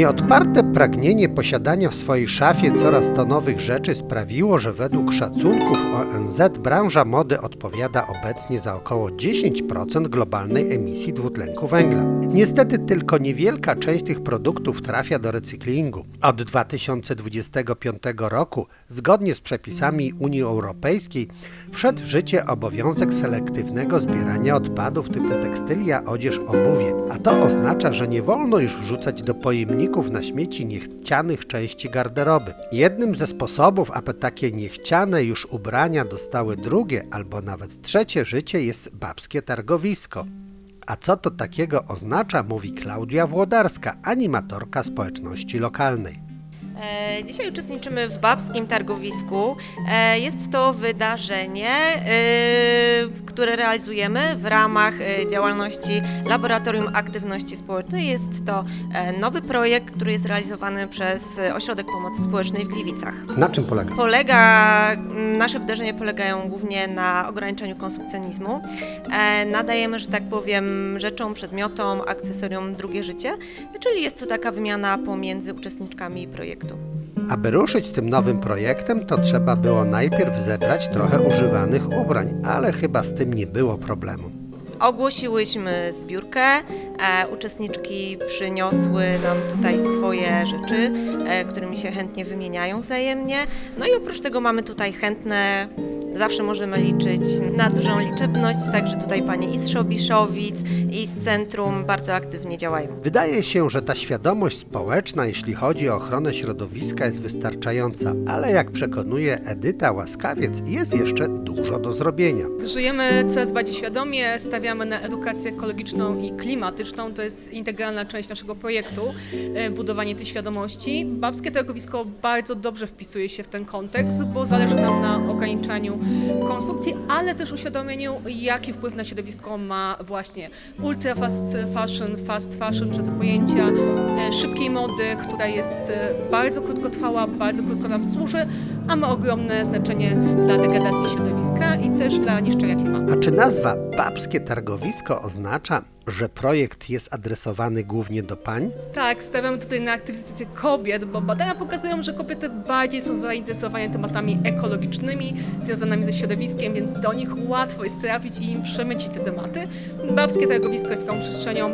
Nieodparte pragnienie posiadania w swojej szafie coraz to nowych rzeczy sprawiło, że według szacunków ONZ branża mody odpowiada obecnie za około 10% globalnej emisji dwutlenku węgla. Niestety tylko niewielka część tych produktów trafia do recyklingu. Od 2025 roku, zgodnie z przepisami Unii Europejskiej, wszedł w życie obowiązek selektywnego zbierania odpadów typu tekstylia, odzież, obuwie. A to oznacza, że nie wolno już wrzucać do pojemników na śmieci niechcianych części garderoby. Jednym ze sposobów, aby takie niechciane już ubrania dostały drugie albo nawet trzecie życie jest babskie targowisko. A co to takiego oznacza, mówi Klaudia Włodarska, animatorka społeczności lokalnej. E, Dzisiaj uczestniczymy w babskim targowisku. E, Jest to wydarzenie, e, które realizujemy w ramach działalności Laboratorium Aktywności Społecznej. Jest to nowy projekt, który jest realizowany przez Ośrodek Pomocy Społecznej w Gliwicach. Na czym polega? Polega, nasze wydarzenia polegają głównie na ograniczeniu konsumpcjonizmu. Nadajemy, że tak powiem, rzeczom, przedmiotom, akcesoriom drugie życie, czyli jest to taka wymiana pomiędzy uczestniczkami projektu. Aby ruszyć z tym nowym projektem, to trzeba było najpierw zebrać trochę używanych ubrań, ale chyba z tym nie było problemu. Ogłosiłyśmy zbiórkę, e, uczestniczki przyniosły nam tutaj swoje rzeczy, e, którymi się chętnie wymieniają wzajemnie. No i oprócz tego mamy tutaj chętne, zawsze możemy liczyć na dużą liczebność, także tutaj panie i z Szobiszowic i z centrum bardzo aktywnie działają. Wydaje się, że ta świadomość społeczna, jeśli chodzi o ochronę środowiska, jest wystarczająca, ale jak przekonuje Edyta Łaskawiec, jest jeszcze dużo do zrobienia. Żyjemy coraz bardziej świadomie, stawiamy na edukację ekologiczną i klimatyczną. To jest integralna część naszego projektu, e, budowanie tej świadomości. Babskie targowisko bardzo dobrze wpisuje się w ten kontekst, bo zależy nam na ograniczaniu konsumpcji, ale też uświadomieniu, jaki wpływ na środowisko ma właśnie ultra fast fashion, fast fashion, czy te pojęcia e, szybkiej mody, która jest e, bardzo krótkotrwała, bardzo krótko nam służy, a ma ogromne znaczenie dla degradacji środowiska i też dla niszczenia klimatu. A czy nazwa Babskie Targowisko oznacza, że projekt jest adresowany głównie do pań? Tak, stawiamy tutaj na aktywizację kobiet, bo badania pokazują, że kobiety bardziej są zainteresowane tematami ekologicznymi, związanymi ze środowiskiem, więc do nich łatwo jest trafić i im przemycić te tematy. Babskie targowisko jest taką przestrzenią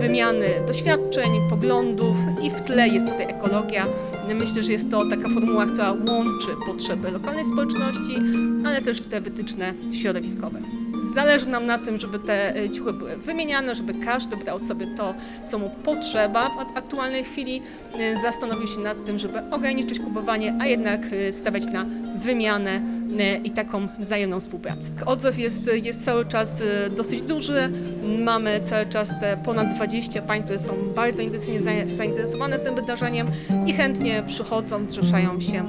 wymiany doświadczeń, poglądów i w tle jest tutaj ekologia. Myślę, że jest to taka formuła, która łączy potrzeby lokalnej społeczności, ale też te wytyczne środowiskowe. Zależy nam na tym, żeby te e, ciuchy były wymieniane, żeby każdy brał sobie to, co mu potrzeba w ak- aktualnej chwili, e, zastanowił się nad tym, żeby ograniczyć kupowanie, a jednak e, stawiać na wymianę e, i taką wzajemną współpracę. Odzew jest, jest cały czas e, dosyć duży. Mamy cały czas te ponad 20 pań, które są bardzo intensywnie za- zainteresowane tym wydarzeniem i chętnie przychodzą, zrzeszają się,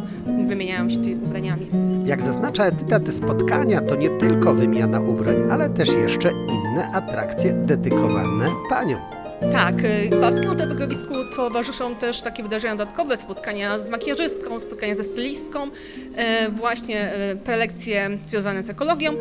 wymieniają się tymi ubraniami. Jak zaznacza Edyta, te spotkania to nie tylko wymiana ubrań, ale też jeszcze inne atrakcje dedykowane paniom. Tak, y, Babskiemu targowisku towarzyszą też takie wydarzenia dodatkowe, spotkania z makijażystką, spotkania ze stylistką, e, właśnie e, prelekcje związane z ekologią,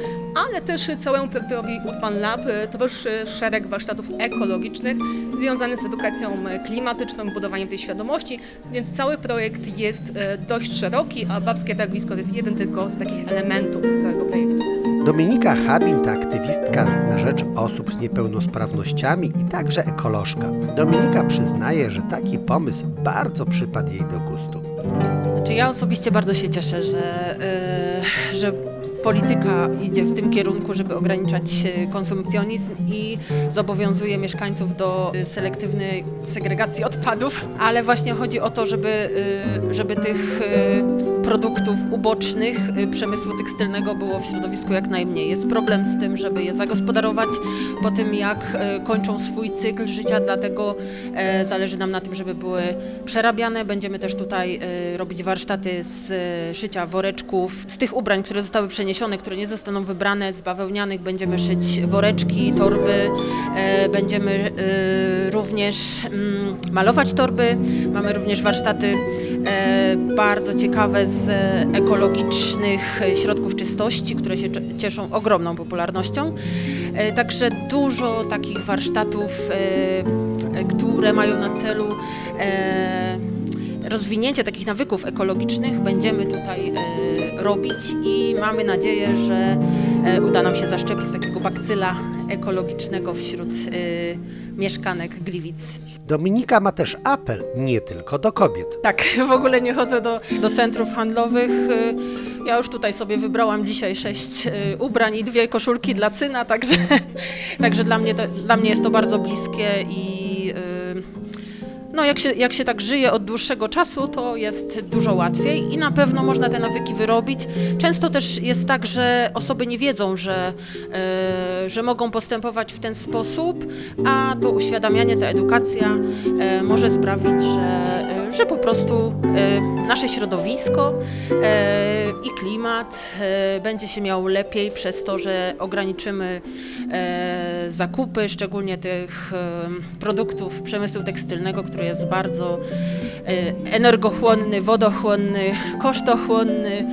ale też całemu projektowi Urban Lab towarzyszy szereg warsztatów ekologicznych związanych z edukacją klimatyczną budowaniem tej świadomości, więc cały projekt jest dość szeroki, a Babskie targowisko to jest jeden tylko z takich elementów całego projektu. Dominika Habin to aktywistka na rzecz osób z niepełnosprawnościami i także ekolożka. Dominika przyznaje, że taki pomysł bardzo przypadł jej do gustu. Znaczy ja osobiście bardzo się cieszę, że, y, że polityka idzie w tym kierunku, żeby ograniczać y, konsumpcjonizm i zobowiązuje mieszkańców do y, selektywnej segregacji odpadów, ale właśnie chodzi o to, żeby, y, żeby tych produktów ubocznych przemysłu tekstylnego było w środowisku jak najmniej. Jest problem z tym, żeby je zagospodarować po tym, jak kończą swój cykl życia, dlatego e, zależy nam na tym, żeby były przerabiane. Będziemy też tutaj robić warsztaty z szycia woreczków, z tych ubrań, które zostały przeniesione, które nie zostaną wybrane, z bawełnianych będziemy szyć woreczki, torby, e, będziemy y, również mm, malować torby. Mamy również warsztaty e, bardzo ciekawe z ekologicznych środków czystości, które się cieszą ogromną popularnością. E, Także dużo takich warsztatów, e, e, które mają na celu e, rozwinięcie takich nawyków ekologicznych będziemy tutaj e, robić i mamy nadzieję, że e, uda nam się zaszczepić takiego bakcyla ekologicznego wśród e, mieszkanek Gliwic. Dominika ma też apel nie tylko do kobiet. Tak, w ogóle nie chodzę do, do centrów handlowych. Ja już tutaj sobie wybrałam dzisiaj sześć ubrań i dwie koszulki dla syna, także, także dla, mnie to, dla mnie jest to bardzo bliskie i no jak, się, jak się tak żyje od dłuższego czasu, to jest dużo łatwiej i na pewno można te nawyki wyrobić. Często też jest tak, że osoby nie wiedzą, że, y, że mogą postępować w ten sposób, a to uświadamianie, ta edukacja y, może sprawić, że, że po prostu y, nasze środowisko y, i klimat y, będzie się miał lepiej przez to, że ograniczymy zakupy, szczególnie tych produktów przemysłu tekstylnego, który jest bardzo energochłonny, wodochłonny, kosztochłonny.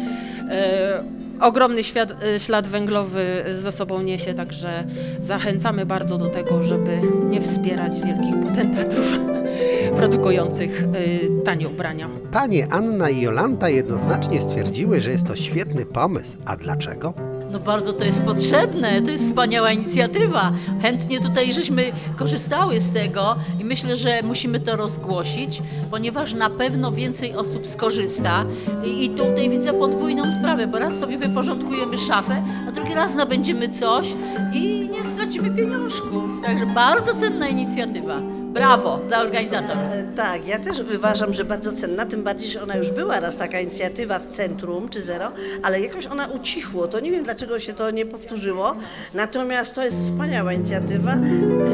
Ogromny świat, ślad węglowy za sobą niesie, także zachęcamy bardzo do tego, żeby nie wspierać wielkich potentatów produkujących y, tanie ubrania. Panie Anna i Jolanta jednoznacznie stwierdziły, że jest to świetny pomysł. A dlaczego? No bardzo to jest potrzebne, to jest wspaniała inicjatywa. Chętnie tutaj żeśmy korzystały z tego i myślę, że musimy to rozgłosić, ponieważ na pewno więcej osób skorzysta i, i tutaj widzę podwójną sprawę, bo raz sobie wyporządkujemy szafę, a drugi raz nabędziemy coś i nie stracimy pieniążków. Także bardzo cenna inicjatywa. Brawo dla organizatorów. E, Tak, ja też uważam, że bardzo cenna, tym bardziej, że ona już była raz taka inicjatywa w centrum czy zero, ale jakoś ona ucichło. To nie wiem, dlaczego się to nie powtórzyło. Natomiast to jest wspaniała inicjatywa.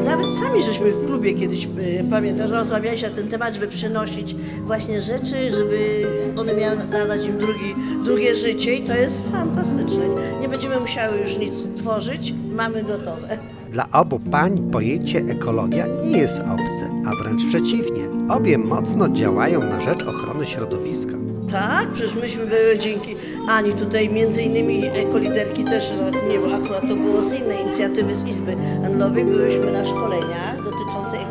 Nawet sami żeśmy w klubie kiedyś, e, pamiętam, rozmawialiśmy na ten temat, żeby przynosić właśnie rzeczy, żeby one miały nadać im drugi, drugie życie i to jest fantastyczne. Nie będziemy musiały już nic tworzyć, mamy gotowe. Dla obu pań pojęcie ekologia nie jest obce, a wręcz przeciwnie. Obie mocno działają na rzecz ochrony środowiska. Tak, przecież myśmy były dzięki Ani tutaj między innymi ekoliderki też, nie wiem, akurat to było z innej inicjatywy z Izby Handlowej, byłyśmy na szkoleniach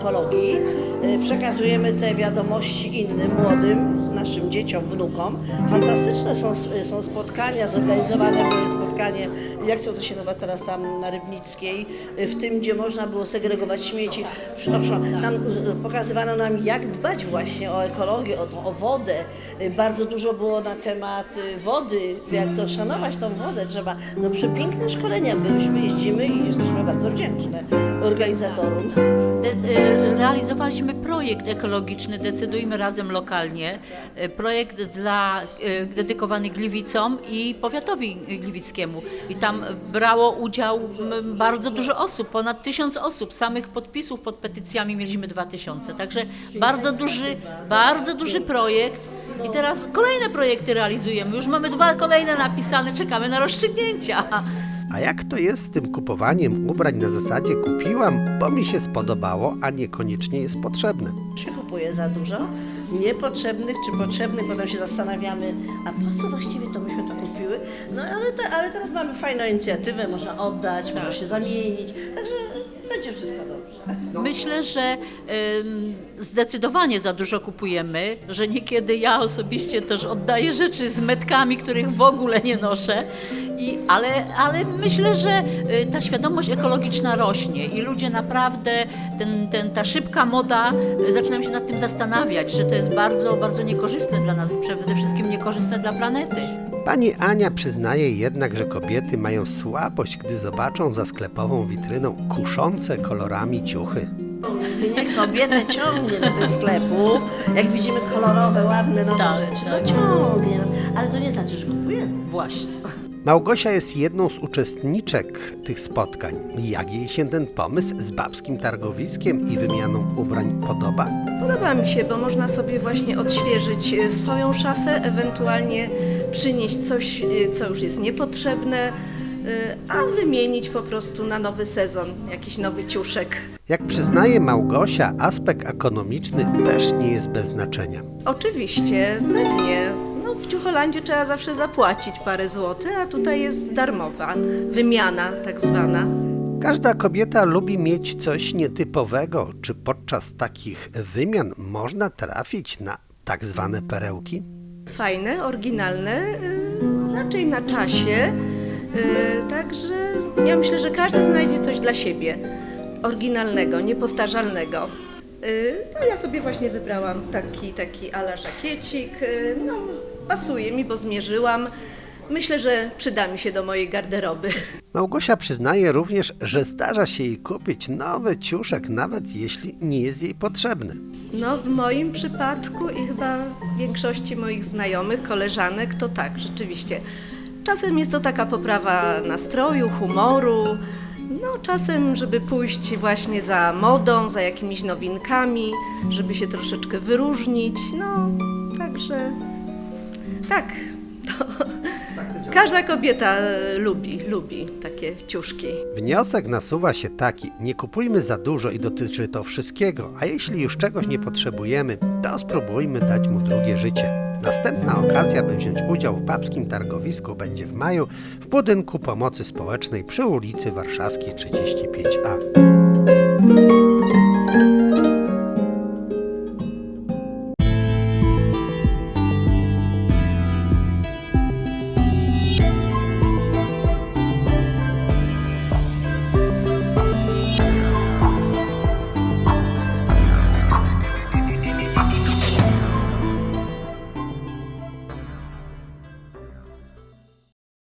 E, Przekazujemy te wiadomości innym, młodym, naszym dzieciom, wnukom. Fantastyczne są, są spotkania, zorganizowane były spotkanie, jak to się nazywa teraz tam na Rybnickiej, e, w tym, gdzie można było segregować śmieci. Tam e, pokazywano nam, jak dbać właśnie o ekologię, o, o wodę. Bardzo dużo było na temat wody, jak to szanować tą wodę trzeba. No przepiękne szkolenia byliśmy, jeździmy i jesteśmy bardzo wdzięczne organizatorom. E, realizowaliśmy projekt ekologiczny Decydujmy Razem Lokalnie. E, Projekt dla, e, dedykowany Gliwicom i powiatowi gliwickiemu. I tam brało udział bardzo dużo osób, ponad tysiąc osób. Samych podpisów pod petycjami mieliśmy dwa tysiące. Także bardzo duży, bardzo duży projekt. I teraz kolejne projekty realizujemy. Już mamy dwa kolejne napisane, czekamy na rozstrzygnięcia. A jak to jest z tym kupowaniem ubrań na zasadzie kupiłam, bo mi się spodobało, a niekoniecznie jest potrzebne? się kupuje za dużo niepotrzebnych czy potrzebnych, potem się zastanawiamy, a po co właściwie to myśmy to kupiły? No ale, te, ale teraz mamy fajną inicjatywę, można oddać, można się zamienić, także będzie wszystko dobrze. Myślę, że ym, zdecydowanie za dużo kupujemy, że niekiedy ja osobiście też oddaję rzeczy z metkami, których w ogóle nie noszę, I, ale, ale myślę, że y, ta świadomość ekologiczna rośnie i ludzie naprawdę, ten, ten, ta szybka moda, y, zaczynają się nad tym zastanawiać, że to jest bardzo, bardzo niekorzystne dla nas, przede wszystkim niekorzystne dla planety. Pani Ania przyznaje jednak, że kobiety mają słabość, gdy zobaczą za sklepową witryną kuszące kolorami ciuchy. Mnie kobietę ciągnie do tych sklepów, jak widzimy kolorowe, ładne, nowe Tak, rzeczy, to ciągnie nas, ale to nie znaczy, że kupujemy. Właśnie. Małgosia jest jedną z uczestniczek tych spotkań. Jak jej się ten pomysł z babskim targowiskiem i wymianą ubrań podoba? Podoba mi się, bo można sobie właśnie odświeżyć e, swoją szafę, ewentualnie przynieść coś, e, co już jest niepotrzebne, e, a wymienić po prostu na nowy sezon, jakiś nowy ciuszek. Jak przyznaje Małgosia, aspekt ekonomiczny też nie jest bez znaczenia. Oczywiście, pewnie. No, w Ciucholandzie trzeba zawsze zapłacić parę złotych, a tutaj jest darmowa wymiana tak zwana. Każda kobieta lubi mieć coś nietypowego. Czy podczas takich wymian można trafić na tak zwane perełki? Fajne, oryginalne, y, raczej na czasie. y, Także ja myślę, że każdy znajdzie coś dla siebie oryginalnego, niepowtarzalnego. Y, No ja sobie właśnie wybrałam taki, taki ala żakiecik. No, pasuje mi, bo zmierzyłam. Myślę, że przyda mi się do mojej garderoby. Małgosia przyznaje również, że zdarza się jej kupić nowy ciuszek, nawet jeśli nie jest jej potrzebny. No, w moim przypadku i chyba w większości moich znajomych, koleżanek, to tak, rzeczywiście. Czasem jest to taka poprawa nastroju, humoru. No, czasem, żeby pójść właśnie za modą, za jakimiś nowinkami, żeby się troszeczkę wyróżnić. No, także tak. To każda kobieta e, lubi, lubi takie ciuszki. Wniosek nasuwa się taki: nie kupujmy za dużo i dotyczy to wszystkiego, a jeśli już czegoś nie potrzebujemy, to spróbujmy dać mu drugie życie. Następna okazja, by wziąć udział w babskim targowisku, będzie w maju w budynku pomocy społecznej przy ulicy Warszawskiej 35A.